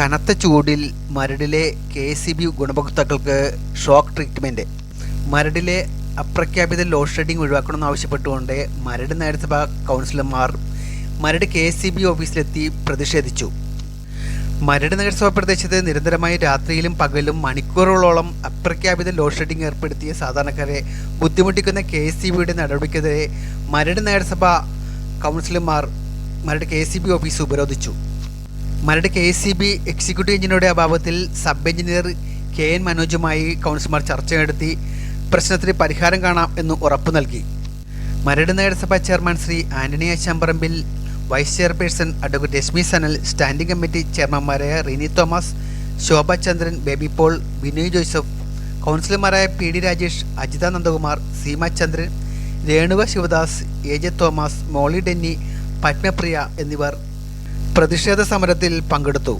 കനത്ത ചൂടിൽ മരടിലെ കെ സി ബി ഗുണഭോക്താക്കൾക്ക് ഷോക്ക് ട്രീറ്റ്മെന്റ് മരടിലെ അപ്രഖ്യാപിത ലോഡ് ഷെഡിംഗ് ഒഴിവാക്കണമെന്ന് ആവശ്യപ്പെട്ടുകൊണ്ട് മരട് നഗരസഭാ കൗൺസിലർമാർ മരട് കെ സി ബി ഓഫീസിലെത്തി പ്രതിഷേധിച്ചു. മരട് നഗരസഭാ പ്രദേശത്ത് നിരന്തരമായി രാത്രിയിലും പകലും മണിക്കൂറുകളോളം അപ്രഖ്യാപിത ലോഡ് ഷെഡിംഗ് ഏർപ്പെടുത്തിയ സാധാരണക്കാരെ ബുദ്ധിമുട്ടിക്കുന്ന കെ സി ബിയുടെ നടപടിക്കെതിരെ മരട് നഗരസഭാ കൗൺസിലർമാർ Maradu K C B office ഉപരോധിച്ചു. Maradu K C B executive എഞ്ചിനീയറുടെ അഭാവത്തിൽ സബ് എഞ്ചിനീയർ കെ എൻ മനോജുമായി കൗൺസിലർമാർ ചർച്ച നടത്തി പ്രശ്നത്തിന് പരിഹാരം കാണാം എന്ന് ഉറപ്പു നൽകി. മരട് നഗരസഭ chairman Shri Antony Ashamparambil vice chairperson advocate Reshmi Sanal standing committee ചെയർമാൻമാരായ Rini Thomas Shobha Chandran Baby Paul Binoy Joseph കൗൺസിലർമാരായ P D Rajesh Ajitha Nandakumar Seema Chandran Renuka Sivadas A J Thomas Molly Denny Padmapriya എന്നിവർ പ്രതിഷേധ സമരത്തിൽ പങ്കെടുത്തു.